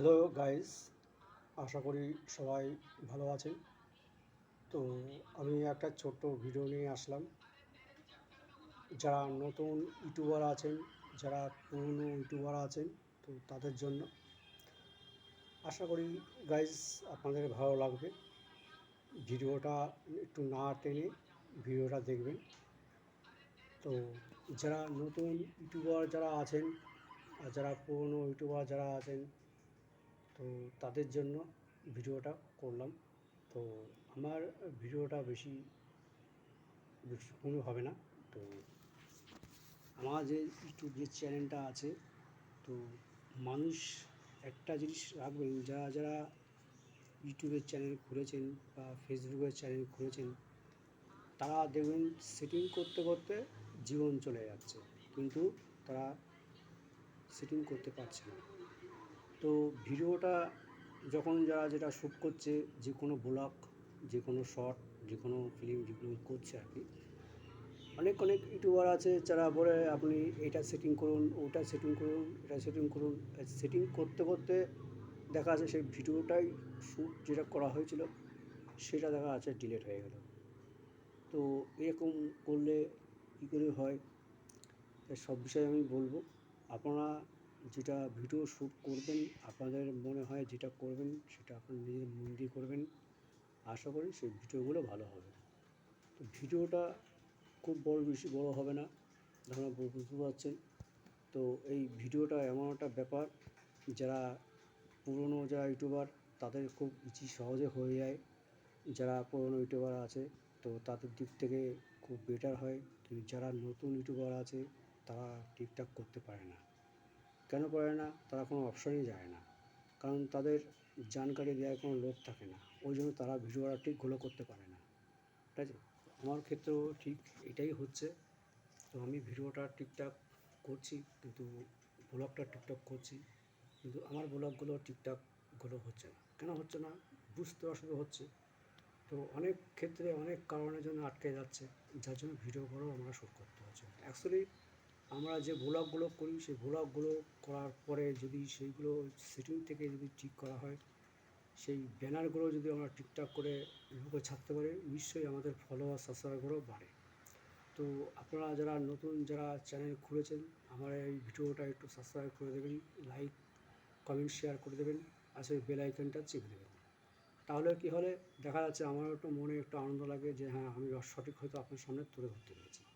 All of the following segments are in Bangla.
হ্যালো গাইস আশা করি সবাই ভালো আছেন। তো আমি একটা ছোট্ট ভিডিও নিয়ে আসলাম। যারা নতুন ইউটিউবার আছেন, যারা পুরনো ইউটিউবার আছেন, তো তাদের জন্য আশা করি গাইস আপনাদের ভালো লাগবে। ভিডিওটা একটু না টেনে ভিডিওটা দেখবেন। তো যারা নতুন ইউটিউবার যারা আছেন, আর যারা পুরনো ইউটিউবার যারা আছেন তো তাদের জন্য ভিডিওটা করলাম। তো আমার ভিডিওটা বেশি কোনো হবে না। তো আমার যে ইউটিউব যে চ্যানেলটা আছে, তো মানুষ একটা জিনিস রাখবেন, যারা যারা ইউটিউবের চ্যানেল খুলেছেন বা ফেসবুকের চ্যানেল খুলেছেন, তারা দেখবেন সেটিং করতে করতে জীবন চলে যাচ্ছে। কিন্তু তারা সেটিং করতে পারছে না। তো ভিডিওটা যখন যারা যেটা শ্যুট করছে, যে কোনো ব্লগ যে কোনো শর্ট যে কোনো ফিল্ম যেগুলো করছে আর কি, অনেক অনেক ইউটিউবার আছে যারা বলে, আপনি এটা সেটিং করুন, ওটা সেটিং করুন, এটা সেটিং করুন। সেটিং করতে করতে দেখা যাচ্ছে সেই ভিডিওটাই শ্যুট যেটা করা হয়েছিল, সেটা দেখা যাচ্ছে ডিলেট হয়ে গেল। তো এরকম করলে কী করে হয়? সব বিষয়ে আমি বলব। আপনারা যেটা ভিডিও শ্যুট করবেন, আপনাদের মনে হয় যেটা করবেন, সেটা আপনার নিজের মন দিয়ে করবেন। আশা করি সেই ভিডিওগুলো ভালো হবে। তো ভিডিওটা খুব বড় বেশি বড় হবে না। আপনারা বুঝতে পারছেন? তো এই ভিডিওটা এমন একটা ব্যাপার, যারা পুরনো যারা ইউটিউবার, তাদের খুব ইজি সহজে হয়ে যায়। যারা পুরনো ইউটিউবার আছে, তো তাদের দিক থেকে খুব বেটার হয়। কিন্তু যারা নতুন ইউটিউবার আছে, তারা ঠিকঠাক করতে পারে না। কেন পারে না? তারা কোনো অপশানই যায় না। কারণ তাদের জানকারি দেওয়ার কোনো লোক থাকে না। ওই জন্য তারা ভিডিওটা ঠিকগুলো করতে পারে না। ঠিক আছে? আমার ক্ষেত্রেও ঠিক এটাই হচ্ছে। তো আমি ভিডিওটা ঠিকঠাক করছি, কিন্তু ব্লগটা ঠিকঠাক করছি। কিন্তু আমার ব্লগগুলো ঠিকঠাকগুলো হচ্ছে না। কেন হচ্ছে না? বুঝতে অসুবিধা হচ্ছে। তো অনেক ক্ষেত্রে অনেক কারণের জন্য আটকে যাচ্ছে। যার জন্য ভিডিওগুলো আমরা শ্যুট করতে হচ্ছে। অ্যাকচুয়ালি আমরা যে ব্লগগুলো করি, সেই ব্লগগুলো করার পরে যদি সেইগুলো সেটিং থেকে যদি ঠিক করা হয়, সেই ব্যানারগুলো যদি আমরা ঠিকঠাক করে লোকে ছাড়তে পারি, নিশ্চয়ই আমাদের ফলোয়ার সাবস্ক্রাইবারও বাড়ে। তো আপনারা যারা নতুন, যারা চ্যানেল খুলেছেন, আমার এই ভিডিওটা একটু সাবস্ক্রাইব করে দেবেন লাইক কমেন্ট শেয়ার করে দেবেন, আর সেই বেল আইকনটা চেপে দেবেন। তাহলে কি হলে দেখা যাচ্ছে আমার একটু মনে, একটু আনন্দ লাগে যে হ্যাঁ আমি সঠিক হয়তো আপনার সামনে তুলে ধরতে পেরেছি।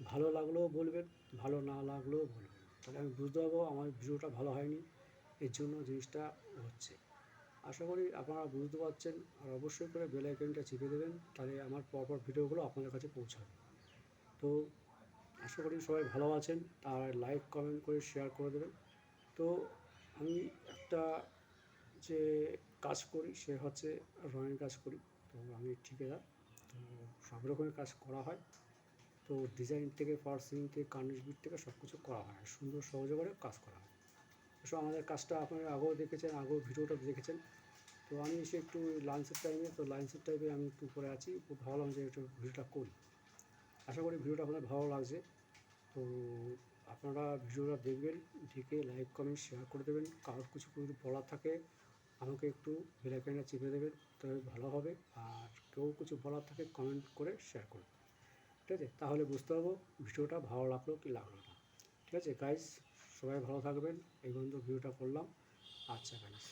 ভালো লাগলেও বলবেন, ভালো না লাগলেও বলবেন। তাহলে আমি বুঝতে পারব আমার ভিডিওটা ভালো হয়নি, এর জন্য জিনিসটা হচ্ছে। আশা করি আপনারা বুঝতে পারছেন, আর অবশ্যই করে বেল আইকনটা চেপে দেবেন, তাহলে আমার পরপর ভিডিওগুলো আপনাদের কাছে পৌঁছাবে। তো আশা করি সবাই ভালো আছেন, আর লাইক কমেন্ট করে শেয়ার করে দেবেন। তো আমি একটা যে কাজ করি, সে হচ্ছে রঙের কাজ করি, তো আমি ঠিকাদার, তো সব রকমের কাজ করা হয়। তো ডিজাইন থেকে পার্সিং থেকে কার্নিশ বিট থেকে সব কিছু করা হয়। সুন্দর, সহজে করে কাজ করা হয়। সো আমাদের কাজটা আপনারা আগেও দেখেছেন, আগেও ভিডিওটা দেখেছেন। তো আমি এসে একটু লাঞ্চের টাইমে তো লাঞ্চের টাইমে আমি একটু উপরে আছি। খুব ভাবলাম যে একটু ভিডিওটা করি। আশা করি ভিডিওটা আপনাদের ভালো লাগছে। তো আপনারা ভিডিওটা দেখবেন, দেখে লাইক কমেন্ট শেয়ার করে দেবেন। কারোর কিছু যদি বলার থাকে, আমাকে একটু বেলাইকানটা চেপে দেবেন। তাহলে ভালো হবে। আর কেউ কিছু বলার থাকে কমেন্ট করে শেয়ার করবেন। ঠিক আছে? তাহলে বুঝতে পারব ভিডিওটা ভালো লাগল কি লাগল না। ঠিক আছে? গাইজ সবাই ভালো থাকবেন। এই পর্যন্ত ভিডিওটা করলাম। আচ্ছা গাইস